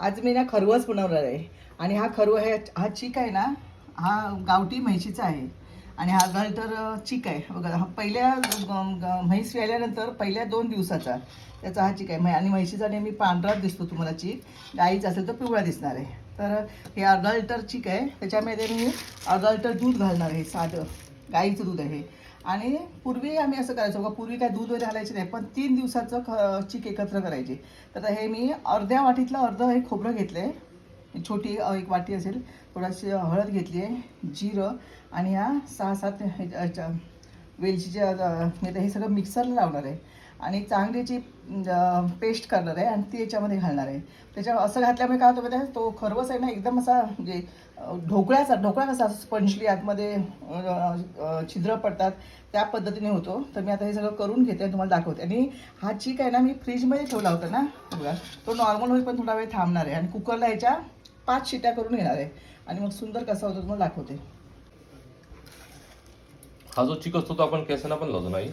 आज मी ना खरवस बनवणार आहे. आणि हा खरव आहे हा चीक आहे ना हा गावठी म्हैशीचा आहे. आणि हा गळ तर चीक आहे. बघा हा पहिल्या ग- म्हैस व्यायल्यानंतर पहिल्या दोन दिवसाचा त्याचा हा चीक आहे. आणि म्हैशीचा नेहमी पांढराच दिसतो तुम्हाला चीक. गाईचा असेल तर पिवळा दिसणार आहे. तर हे अर्धा लिटर चीक आहे. त्याच्यामध्ये मी अर्धा लिटर दूध घालणार आहे साधं. गाईचं दूध आहे आणि पूर्वी आम्ही असं करायचो का पूर्वी काय दूध वगैरे घालायचे नाही पण तीन दिवसाचं ख चीक एकत्र करायचे. तर हे मी अर्ध्या वाटीतलं अर्धं हे खोबरं घेतलं. आहे छोटी एक वाटी असेल. थोडीशी हळद घेतली आहे जिरं आणि ह्या सहा सात ह्याच्या- वेलचीच्या मी हे सगळं मिक्सरला लावणार आहे. आणि चांगलीची पेस्ट करणार आहे आणि ती याच्यामध्ये घालणार आहे. त्याच्या असं घातल्यामुळे काय होतं माहिती आहे? तो खरवस आहे ना एकदम असा म्हणजे ढोकळ्याचा ढोकळा कसा स्पंजली आतमध्ये छिद्र पडतात त्या पद्धतीने होतो. तर मी आता हे सगळं करून घेते आणि तुम्हाला दाखवते. आणि हा चीक आहे ना मी फ्रीजमध्ये ठेवला होता ना बघा. तो नॉर्मल होईल पण थोडा वेळ थांबणार आहे आणि कुकरला ह्याच्या पाच शिट्या करून घेणार आहे. आणि मग सुंदर कसा होतो तुम्हाला दाखवते. हा जो चिक असतो तो आपण केसांना पण लावतो नाही?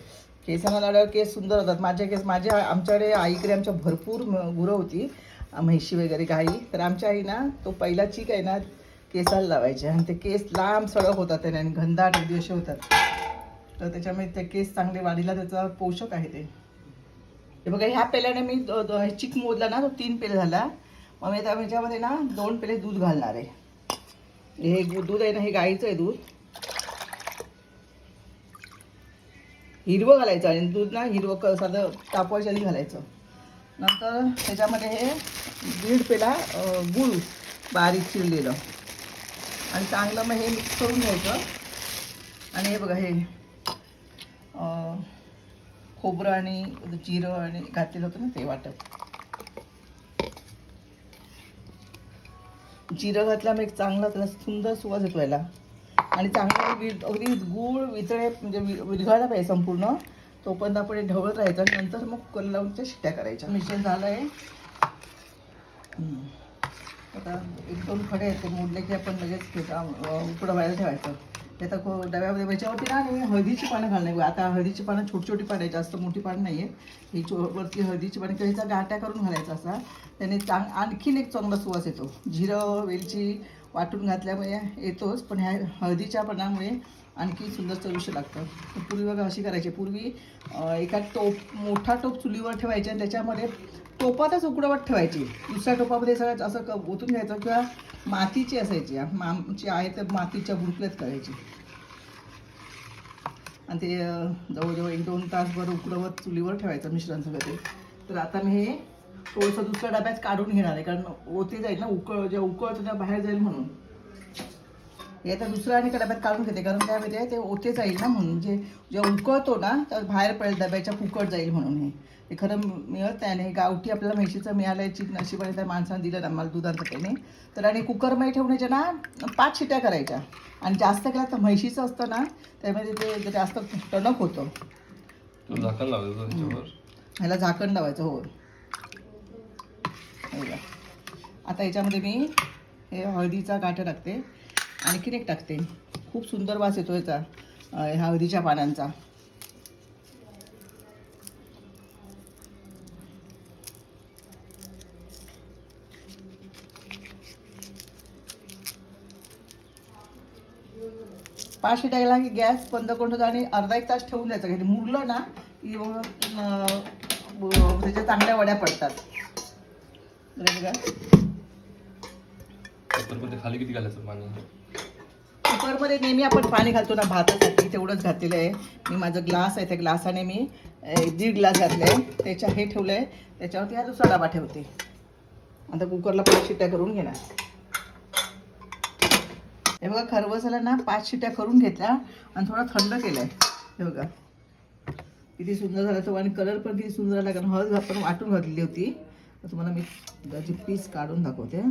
केसांना लावल्यावर केस सुंदर होतात. माझे केस माझ्या आमच्याकडे आईकडे आमच्या भरपूर म- गुरं होती. म्हैशी वगैरे गाई तर आमच्या आई ना तो पहिला चीक आहे ना केसाला लावायचे. आणि ते केस लांब सडक होतात त्याने आणि घनदाट अगदी असे होतात. तर त्याच्यामुळे ते केस चांगले वाढीला त्याचा पोषक आहे ते. हे बघा ह्या पेल्याने मी चिक मोजला ना तो तीन पेले झाला. मग मी त्या ह्याच्यामध्ये ना दोन पेले दूध घालणार आहे. हे दूध आहे ना हे गाईचं आहे दूध. हिरवं घालायचं आणि दूध ना हिरवं क साधं तापवायच्या आधी घालायचं. नंतर त्याच्यामध्ये हे दीड पेला गुळ गूळ बारीक चिरलेलं. आणि चांगलं मग हे मिक्स करून घ्यायचं. आणि हे बघा हे खोबरं आणि जिरं आणि घातलेलं होतं ना ते वाटप. जिरं घातल्यामुळे एक चांगला त्याला सुंदर सुवास येतो याला. आणि चांगलं वि- अगदी गूळ वितळे म्हणजे वि- विरघळला पाहिजे संपूर्ण. तोपर्यंत आपण हे ढवळत राहायचं आणि नंतर मग कुकर लावून त्या शिट्ट्या करायच्या. मिश्रण झालं आहे. आता एक दोन खडे आहेत ते मोडले की आपण लगेच ठेचा उकडवायला ठेवायचं. ते आता डब्यामध्ये याच्यावरती ना मी हळदीची पानं घालणार आता हळदीची पानं छोटी छोटी पानं आहे जास्त मोठी पानं नाही आहे ही चो वरती हळदीची पानं किंवा ह्याचा गाट्या करून घालायचा असा. त्याने चांग आणखीन एक चांगला सुवास येतो. जिरं वेलची वाटून घातल्यामुळे येतोच पण ह्या हळदीच्या पानामुळे आणखी सुंदर चविष्ट लागतं. पूर्वी बघा अशी करायची. पूर्वी एका टोप मोठा टोप चुलीवर ठेवायचा आणि त्याच्यामध्ये टोपातच उकडवत ठेवायची. दुसऱ्या टोपामध्ये सगळं असं क- ओतून घ्यायचं किंवा मातीची असायची. आमची आहे तर मातीच्या बुडकुल्यात करायची. आणि ते जवळजवळ एक दोन तासभर उकडवत चुलीवर ठेवायचं मिश्रण सगळं ते. तर आता मी हे थोडंसं दुसऱ्या डब्यात काढून घेणार आहे. कारण ओते जाईल ना उकळ जे उकळतं त्या बाहेर जाईल म्हणून. आता दुसऱ्या आणि डब्यात काढून घेते. कारण काय माहिती आहे ते ओते जाईल ना म्हणून. जे जेव्हा उकळतो ना तर बाहेर पडेल डब्याच्या फुकट जाईल म्हणून हे. ते खरं मिळत नाही. आणि गावठी आपल्याला म्हैशीचं मिळालं आहे चिक नशिबाने त्या माणसानं दिलं ना मला दुधाचं त्याने तर आणि कुकरमध्ये ठेवण्याच्या ना पाच शिट्या करायच्या. आणि जास्त केला तर म्हैशीचं असतं ना त्यामध्ये ते जास्त टणक होतं. झाकण लावायचं ह्याला झाकण लावायचं हो हे बघा. आता याच्यामध्ये मी हे हळदीचा गाठा टाकते. आणखीन एक टाकते. खूप सुंदर वास येतो याचा ह्या हळदीच्या पानांचा. पाच शिटा की गॅस बंद करून ठेवतो आणि अर्धा एक तास ठेवून द्यायचा. की मुरलं ना की त्याच्या चांगल्या वड्या पडतात. बघा कुकरमध्ये खाली किती घालायचं? पाणी. कुकरमध्ये नेहमी आपण पाणी घालतो ना भातासाठी तेवढंच घातलेलं आहे. मी माझं ग्लास आहे त्या ग्लासाने मी दीड ग्लास घातले आहे. त्याच्या हे ठेवलं आहे त्याच्यावरती हा दुसरा डबा ठेवते. आता कुकरला पाच शिट्ट्या करून घेणार. हे बघा खरवसाला ना पाच शिट्ट्या करून घेतल्या आणि थोडा थंड केलं आहे हे बघा. किती सुंदर झाला. तो आणि कलर पण किती सुंदर आला. कारण हळद आपण वाटून घातलेली होती. तर तुम्हाला मी त्याची पीस काढून दाखवते.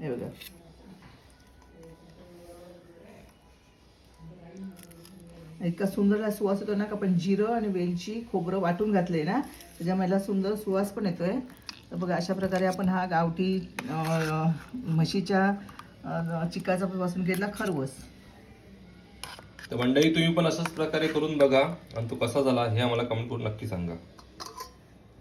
हे बघा. इतका सुंदर सुवास येतो ना का पण जिरं आणि वेलची खोबरं वाटून घातले ना त्याच्यामुळे याला सुंदर सुवास पण येतोय. तर बघा अशा प्रकारे आपण हा गावठी म्हशीच्या चिकाचा पासून घेतला खरवस. तर मंडळी तुम्ही पण अशाच प्रकारे करून बघा. आणि तो कसा झाला हे आम्हाला कमेंट करून नक्की सांगा.